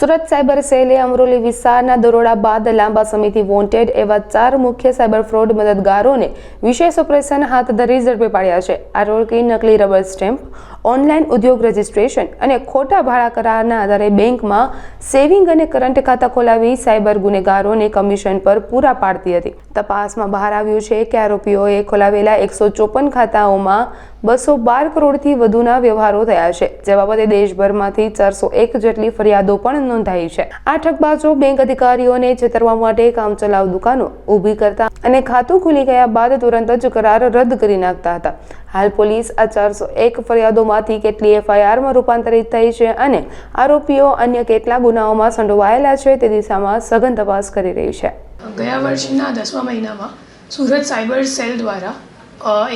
Surat cyber સેલે Amroli વિસ્તારના દરોડા બાદ લાંબા સમયથી વોન્ટેડ એવા ચાર મુખ્ય સાયબર ફ્રોડ મદદગારોને વિશેષ ઓપરેશન હાથ ધરી ઝડપી પાડ્યા છે. આ રોકડી નકલી રબર સ્ટેમ્પ ઓનલાઈન ઉદ્યોગ રજિસ્ટ્રેશન અને ખોટા ભાડા કરારના આધારે બેંકમાં સેવિંગ અને કરંટ ખાતા ખોલાવી સાયબર ગુનેગારોને કમિશન પર પૂરા પાડતી હતી. તપાસમાં બહાર આવ્યું છે કે આરોપીઓએ ખોલાવેલા એકસો ચોપન ખાતાઓમાં બસો બાર કરોડથી વધુના વ્યવહારો થયા છે, જે બાબતે દેશભરમાંથી ચારસો એક જેટલી ફરિયાદો પણ નોંધાઈ છે. આ ઠગબાજો બેંક અધિકારીઓને છેતરવા માટે કામચલાઉ દુકાનો ઊભી કરતા અને ખાતું ખુલી ગયા બાદ તુરંત જ કરાર રદ કરી નાખતા હતા. હાલ પોલીસ આ ચારસો એક ફરિયાદોમાંથી કેટલી એફઆઈઆરમાં રૂપાંતરિત થઈ છે અને આરોપીઓ અન્ય કેટલા ગુનાઓમાં સંડોવાયેલા છે તે દિશામાં સઘન તપાસ કરી રહી છે. ગયા વર્ષના દસમા મહિનામાં સુરત સાયબર સેલ દ્વારા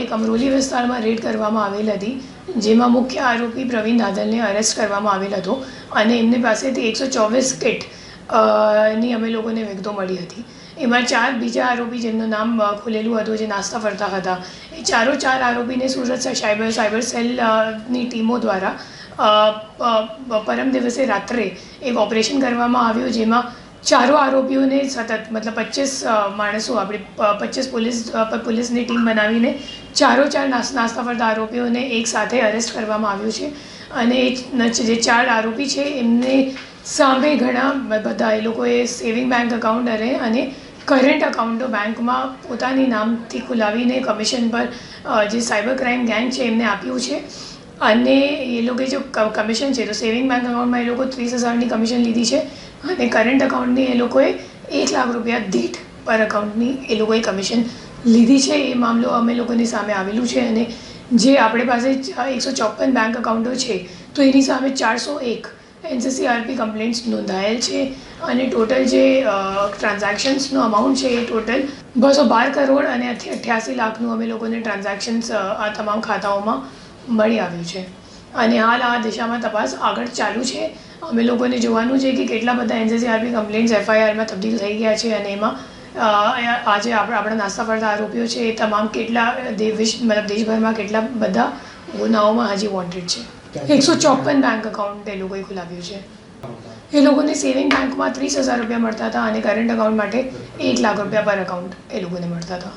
એક અમરોલી વિસ્તારમાં રેડ કરવામાં આવેલ હતી, જેમાં મુખ્ય આરોપી પ્રવીણ દાદલને અરેસ્ટ કરવામાં આવેલ હતો અને એમની પાસેથી એકસો ચોવીસ કિટની અમે લોકોને વિગતો મળી હતી. એમાં ચાર બીજા આરોપી જેમનું નામ ખુલેલું હતું, જે નાસ્તા ફરતા હતા. એ ચારો ચાર આરોપીને સુરત સાયબર સાયબર સેલની ટીમો દ્વારા પરમ દિવસે રાત્રે એક ઓપરેશન કરવામાં આવ્યું, જેમાં ચારો આરોપીઓને સતત, મતલબ પચીસ માણસો આપણે પચીસ પોલીસ પોલીસની ટીમ બનાવીને ચારો ચાર નાસ, નાસ્તા ફરતા આરોપીઓને એક સાથે અરેસ્ટ કરવામાં આવ્યું છે. અને જે ચાર આરોપી છે, એમને સામે ઘણા બધા એ લોકોએ સેવિંગ બેંક અકાઉન્ટ અરે અને કરંટ અકાઉન્ટો બેંકમાં પોતાની નામથી ખોલાવીને કમિશન પર જે સાયબર ક્રાઇમ ગેંગ છે એમને આપ્યું છે. અને એ લોકોએ જો કમિશન છે તો સેવિંગ બેંક અકાઉન્ટમાં એ લોકો ત્રીસ હજારની કમિશન લીધી છે અને કરંટ અકાઉન્ટની એ લોકોએ એક લાખ રૂપિયા દીઠ પર અકાઉન્ટની એ લોકોએ કમિશન લીધી છે. એ મામલો અમે લોકોની સામે આવેલું છે અને જે આપણી પાસે એકસો ચોપન બેંક અકાઉન્ટો છે તો એની સામે ચારસો એક એનસીસીઆરપી કમ્પ્લેન્ટ્સ નોંધાયેલ છે અને ટોટલ જે ટ્રાન્ઝેક્શન્સનો અમાઉન્ટ છે એ ટોટલ બસો બાર કરોડ અને અઠ્યાસી લાખનું અમે લોકોને ટ્રાન્ઝેક્શન્સ આ તમામ ખાતાઓમાં મળી આવ્યું છે. અને હાલ આ દિશામાં તપાસ આગળ ચાલુ છે. અમે લોકોને જોવાનું છે કે કેટલા બધા એનસીસીઆરપી કમ્પ્લેન્ટ્સ એફઆઈઆરમાં તબદીલ થઈ ગયા છે અને એમાં આજે આપણા આપણા નાસ્તા પડતા આરોપીઓ છે એ તમામ કેટલા દે- વિશ્વ મતલબ દેશભરમાં કેટલા બધા ગુનાઓમાં હજી વોન્ટેડ છે. એકસો ચોપન બેંક અકાઉન્ટ એ લોકોએ ખોલાવ્યું છે એ લોકોને સેવિંગ બેંકમાં ત્રીસ હજાર રૂપિયા મળતા હતા અને કરંટ અકાઉન્ટ માટે એક લાખ રૂપિયા પર અકાઉન્ટ એ લોકોને મળતા હતા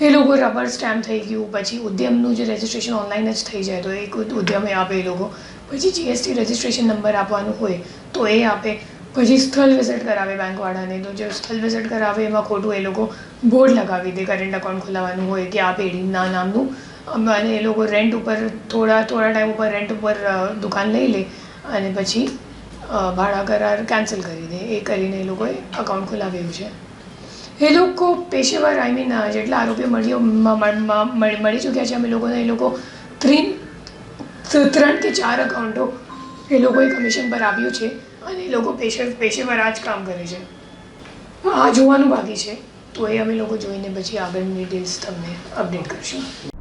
એ લોકો રબર સ્ટેમ્પ થઈ ગયું પછી ઉદ્યમનું જે રજિસ્ટ્રેશન ઓનલાઈન જ થઈ જાય તો એક ઉદ્યમ ઉદ્યમે આપે એ લોકો પછી જીએસટી રજિસ્ટ્રેશન નંબર આપવાનું હોય તો એ આપે પછી સ્થળ વિઝિટ કરાવે બેંકવાળાને તો જે સ્થળ વિઝિટ કરાવે એમાં ખોટું એ લોકો બોર્ડ લગાવી દે કરંટ અકાઉન્ટ ખોલાવવાનું હોય કે આ પેઢીના નામનું અને એ લોકો રેન્ટ ઉપર થોડા થોડા ટાઈમ ઉપર રેન્ટ ઉપર દુકાન લઈ લે અને પછી ભાડા કરાર કેન્સલ કરી દે. એ કરીને એ લોકોએ અકાઉન્ટ ખોલાવ્યું છે. એ લોકો પેશેવર આઈ મીન જેટલા આરોપીઓ મળીઓ મળી ચૂક્યા છે, અમે લોકોને એ લોકો ત્રણ ત્રણ કે ચાર અકાઉન્ટો એ લોકોએ કમિશન પર આપ્યું છે અને એ લોકો પેશે પેશેવર આ જ કામ કરે છે. આ જોવાનું બાકી છે. તો એ અમે લોકો જોઈને પછી આગળની ડિટેલ્સ તમને અપડેટ કરશું.